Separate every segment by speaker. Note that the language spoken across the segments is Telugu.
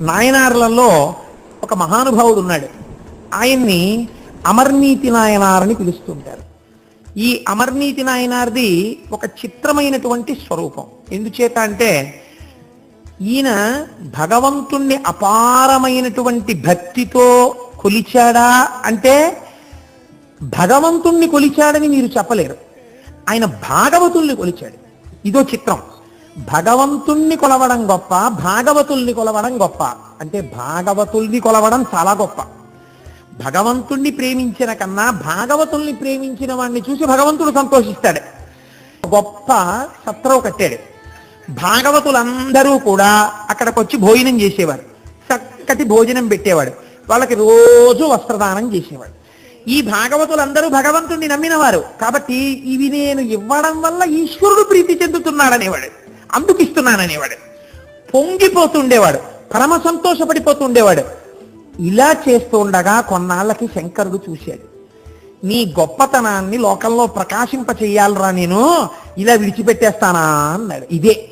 Speaker 1: నాయనార్లలో ఒక మహానుభావుడు ఉన్నాడు. ఆయన్ని అమర్నీతి నాయనారని పిలుస్తుంటారు. ఈ అమర్నీతి నాయనార్ది ఒక చిత్రమైనటువంటి స్వరూపం. ఎందుచేత అంటే ఈయన భగవంతుణ్ణి అపారమైనటువంటి భక్తితో కొలిచాడా అంటే భగవంతుణ్ణి కొలిచాడని మీరు చెప్పలేరు. ఆయన భాగవతుల్ని కొలిచాడు. ఇదో చిత్రం. భగవంతుణ్ణి కొలవడం గొప్ప భాగవతుల్ని కొలవడం గొప్ప. అంటే భాగవతుల్ని కొలవడం చాలా గొప్ప. భగవంతుణ్ణి ప్రేమించిన కన్నా భాగవతుల్ని ప్రేమించిన వాడిని చూసి భగవంతుడు సంతోషిస్తాడు. గొప్ప సత్రం కట్టాడు. భాగవతులందరూ కూడా అక్కడికి వచ్చి భోజనం చేసేవారు. చక్కటి భోజనం పెట్టేవాడు. వాళ్ళకి రోజు వస్త్రదానం చేసేవాడు. ఈ భాగవతులందరూ భగవంతుణ్ణి నమ్మినవారు. కాబట్టి ఇవి నేను ఇవ్వడం వల్ల ఈశ్వరుడు ప్రీతి చెందుతున్నాడనేవాడు. అందుకు ఇస్తున్నాననేవాడు పొంగిపోతుండేవాడు పరమ సంతోషపడిపోతుండేవాడు. ఇలా చేస్తూ ఉండగా కొన్నాళ్ళకి శంకరుడు చూశాడు. నీ గొప్పతనాన్ని లోకంలో ప్రకాశింప చెయ్యాలరా నేను ఇలా విడిచిపెట్టేస్తానా అన్నాడు. ఇదే.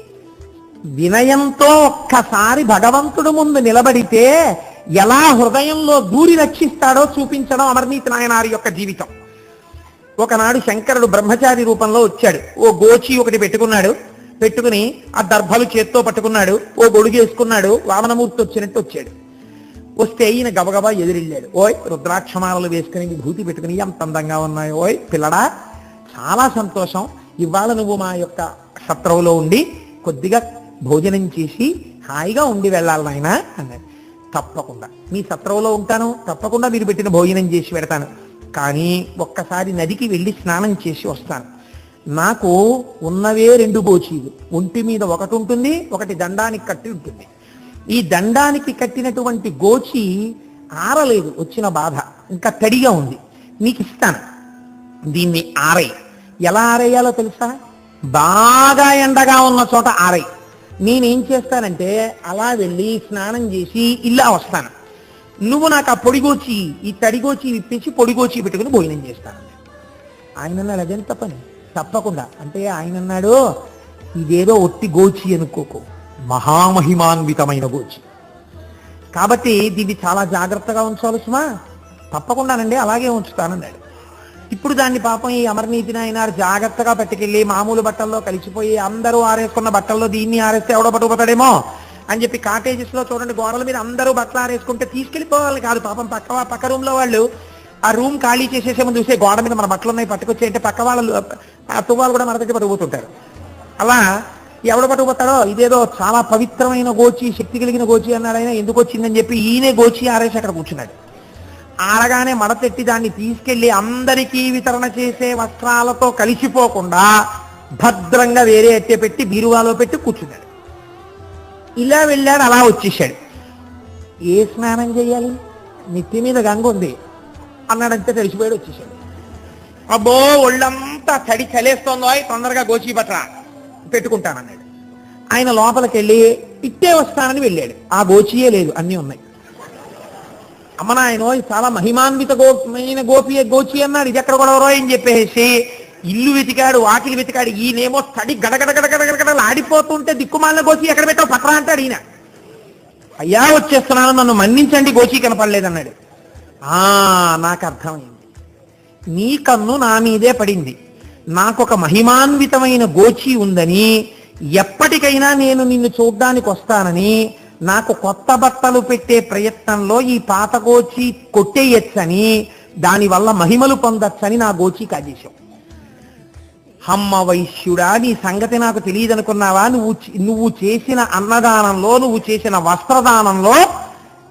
Speaker 1: వినయంతో ఒక్కసారి భగవంతుడు ముందు నిలబడితే ఎలా హృదయంలో దూరి రక్షిస్తాడో చూపించడం అమర్నీతి నాయనారి యొక్క జీవితం. ఒకనాడు శంకరుడు బ్రహ్మచారి రూపంలో వచ్చాడు. ఓ గోచి ఒకటి పెట్టుకున్నాడు. పెట్టుకుని ఆ దర్భాలు చేత్తో పట్టుకున్నాడు ఓ గొడుగు వేసుకున్నాడు వామనమూర్తి వచ్చినట్టు వచ్చాడు. వస్తే ఈయన గబగబా ఎదురెళ్ళాడు ఓయ్ రుద్రాక్షమాలలు వేసుకుని విభూతి పెట్టుకుని ఎంత అందంగా ఉన్నాయి. ఓయ్ పిల్లడా చాలా సంతోషం. ఇవాళ నువ్వు మా యొక్క శత్రువులో ఉండి కొద్దిగా భోజనం చేసి హాయిగా ఉండి వెళ్ళాలి నాయన అన్నాడు. తప్పకుండా. మీ సత్రంలో ఉంటాను తప్పకుండా మీరు పెట్టిన భోజనం చేసి పెడతాను. కానీ ఒక్కసారి నదికి వెళ్ళి స్నానం చేసి వస్తాను. నాకు ఉన్నవే రెండు గోచీలు ఒంటి మీద ఒకటి ఉంటుంది ఒకటి దండానికి కట్టి ఉంటుంది. ఈ దండానికి కట్టినటువంటి గోచి ఆరలేదు వచ్చిన బాధ. ఇంకా తడిగా ఉంది. నీకు ఇస్తాను. దీన్ని ఆరై ఎలా ఆరేయాలో తెలుసా? బాగా ఎండగా ఉన్న చోట ఆరై నేనేం చేస్తానంటే అలా వెళ్ళి స్నానం చేసి ఇలా వస్తాను. నువ్వు నాకు ఆ పొడిగోచి ఈ తడిగోచి విప్పేసి పొడిగోచి పెట్టుకుని భోజనం చేస్తాను. ఆయన అన్నాడు అదెంత పని? తప్పకుండా. అంటే ఆయన అన్నాడు ఇదేదో ఒట్టి గోచి అనుకోకు. మహామహిమాన్వితమైన గోచి. కాబట్టి దీన్ని చాలా జాగ్రత్తగా ఉంచాలి సుమా. తప్పకుండానండి అలాగే ఉంచుతానన్నాడు. ఇప్పుడు దాన్ని పాపం ఈ అమర్నీతి నాయనారు జాగ్రత్తగా పెట్టుకెళ్ళి మామూలు బట్టల్లో కలిసిపోయి అందరూ ఆరేసుకున్న బట్టల్లో దీన్ని ఆరేస్తే ఎవడో పట్టుకుపోతాడేమో అని చెప్పి కాటేజెస్లో చూడండి గోడల మీద అందరూ బట్టలు ఆరేసుకుంటే తీసుకెళ్ళిపోవాలి కాదు పాపం పక్క పక్క రూమ్లో వాళ్ళు. ఆ రూమ్ ఖాళీ చేసేసే ముందు చూసే గోడ మీద మన బట్టలు ఉన్నాయి పట్టుకొచ్చి అంటే పక్క వాళ్ళు ఆ తువ్వాలు కూడా మన దగ్గర పట్టుకుపోతుంటారు. అలా ఎవడు పట్టుకుపోతాడో? ఇదేదో చాలా పవిత్రమైన గోచి శక్తి కలిగిన గోచి అన్నాడు ఆయన. ఎందుకు వచ్చిందని చెప్పి ఈయనే గోచి ఆరేసి అక్కడ కూర్చున్నాడు. ఆరగానే మడతెట్టి దాన్ని తీసుకెళ్ళి అందరికీ వితరణ చేసే వస్త్రాలతో కలిసిపోకుండా భద్రంగా వేరే అట్టే పెట్టి బీరువాలో పెట్టి కూర్చున్నాడు. ఇలా వెళ్ళాడు అలా వచ్చేసాడు. ఏ స్నానం చేయాలి? నెత్తి మీద గంగ ఉంది. అన్నాడంతే తడిచిపోయాడు వచ్చేసాడు. అబ్బో ఒళ్ళంతా తడి చలేస్తోందో అయ్ తొందరగా గోచి బట్ట పెట్టుకుంటానన్నాడు ఆయన లోపలికి వెళ్ళి ఇట్టే వస్తానని వెళ్ళాడు. ఆ గోచియే లేదు అన్నీ ఉన్నాయి. అమ్మ నాయనో చాలా మహిమాన్విత గోమైన గోపి గోచి అన్నాడు. ఇది ఎక్కడ కూడా అని చెప్పేసి ఇల్లు వెతికాడు వాకిలి వెతికాడు ఈయనేమో తడి గడగడ గడగడ గడగడలు ఆడిపోతుంటే దిక్కుమాలిన గోచి ఎక్కడ పెట్టావు? పట్రా అంటాడు ఈయన. అయ్యా వచ్చేస్తున్నాను నన్ను మన్నించండి గోచి కనపడలేదన్నాడు. ఆ నాకు అర్థమైంది నీ కన్ను నా మీదే పడింది. నాకొక మహిమాన్వితమైన గోచి ఉందని ఎప్పటికైనా నేను నిన్ను చూడ్డానికి వస్తానని నాకు కొత్త బట్టలు పెట్టే ప్రయత్నంలో ఈ పాత గోచి కొట్టేయచ్చని దానివల్ల మహిమలు పొందొచ్చని నా గోచి కాజేశం హమ్మ వైశ్యుడా నీ సంగతి నాకు తెలియదనుకున్నావా? నువ్వు నువ్వు చేసిన అన్నదానంలో నువ్వు చేసిన వస్త్రదానంలో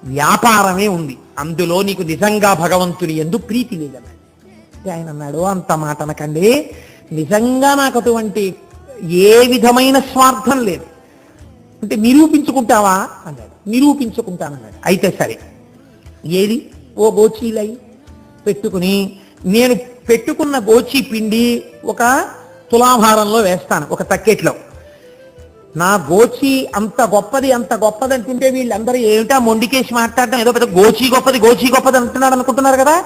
Speaker 1: వ్యాపారమే ఉంది. అందులో నీకు నిజంగా భగవంతుని ఎందు ప్రీతి లేదన్నాడు. ఆయన అన్నాడు అంత మాట అనకండి. నిజంగా నాకు అటువంటి ఏ విధమైన స్వార్థం లేదు. అంటే నిరూపించుకుంటావా? అన్నాడు. నిరూపించుకుంటానన్నాడు. అయితే సరే ఏది? ఓ గోచీలై పెట్టుకుని నేను పెట్టుకున్న గోచి పిండి ఒక తులాభారంలో వేస్తాను ఒక తక్కెట్లో. నా గోచి అంత గొప్పది అంత గొప్పది అంటుంటే వీళ్ళందరూ ఏమిటా మొండికేసి మాట్లాడడం? ఏదో పెద్ద గోచి గొప్పది గోచి గొప్పది అంటున్నాడు అనుకుంటున్నారు కదా?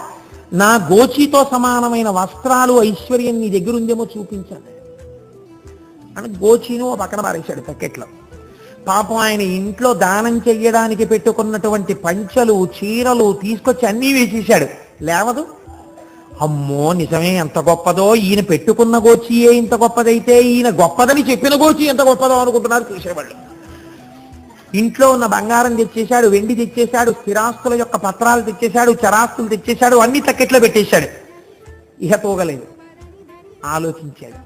Speaker 1: నా గోచితో సమానమైన వస్త్రాలు ఐశ్వర్యం నీ దగ్గర ఉందేమో చూపించాను అని గోచిను ఓ పక్కన పారేశాడు తక్కెట్లో. పాపం ఆయన ఇంట్లో దానం చెయ్యడానికి పెట్టుకున్నటువంటి పంచలు చీరలు తీసుకొచ్చి అన్నీ వేసేసాడు లేవదు? అమ్మో నిజమే ఎంత గొప్పదో ఈయన పెట్టుకున్న గోచియే ఇంత గొప్పదైతే ఈయన గొప్పదని చెప్పిన గోచి ఎంత గొప్పదో అనుకుంటున్నారు చూసేవాళ్ళు ఇంట్లో ఉన్న బంగారం తెచ్చేశాడు వెండి తెచ్చేశాడు స్థిరాస్తుల యొక్క పత్రాలు తెచ్చేశాడు చరాస్తులు తెచ్చేశాడు అన్ని తక్కెట్లో పెట్టేశాడు. ఇహ తోగలేదు ఆలోచించాడు.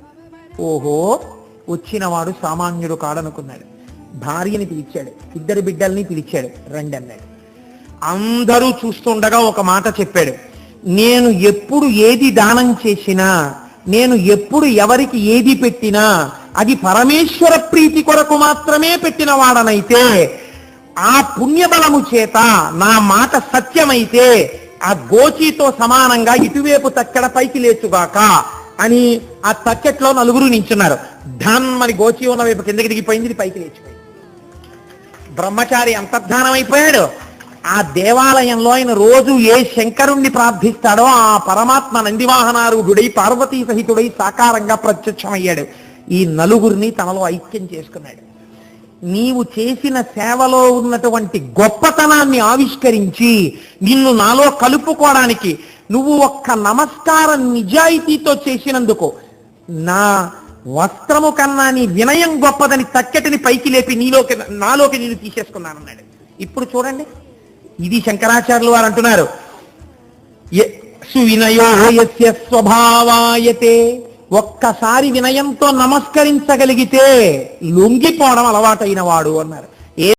Speaker 1: ఓహో వచ్చినవాడు సామాన్యుడు కాడనుకున్నాడు. భార్యని పిలిచాడు ఇద్దరు బిడ్డల్ని పిలిచాడు రండి అన్నాడు అందరూ చూస్తుండగా ఒక మాట చెప్పాడు. నేను ఎప్పుడు ఏది దానం చేసినా నేను ఎప్పుడు ఎవరికి ఏది పెట్టినా అది పరమేశ్వర ప్రీతి కొరకు మాత్రమే పెట్టిన వాడనైతే ఆ పుణ్యబలము చేత నా మాట సత్యమైతే ఆ గోచితో సమానంగా ఇటువైపు తక్కడ పైకి లేచుగాక అని ఆ తక్కెట్లో నలుగురు నించున్నారు. ధన్ మరి గోచి ఉన్న వైపు కిందకి దిగిపోయింది పైకి లేచిపోయింది. బ్రహ్మచారి అంతర్ధానం అయిపోయాడు ఆ దేవాలయంలో ఆయన రోజు ఏ శంకరుణ్ణి ప్రార్థిస్తాడో ఆ పరమాత్మ నందివాహనారూఢుడై పార్వతీ సహితుడై సాకారంగా ప్రత్యక్షమయ్యాడు. ఈ నలుగురిని తనలో ఐక్యం చేసుకున్నాడు. నీవు చేసిన సేవలో ఉన్నటువంటి గొప్పతనాన్ని ఆవిష్కరించి నిన్ను నాలో కలుపుకోవడానికి నువ్వు ఒక్క నమస్కారం నిజాయితీతో చేసినందుకు నా వస్త్రము కన్నా నీ వినయం గొప్పదని తక్కెటిని పైకి లేపి నీలోకి నాలోకి నేను తీసేసుకున్నానన్నాడు. ఇప్పుడు చూడండి. ఇది శంకరాచార్యులు వారు అంటున్నారు. "య- సువినయో స్వభావాయతే ఒక్కసారి వినయంతో నమస్కరించగలిగితే లొంగిపోవడం అలవాటైన వాడు అన్నారు.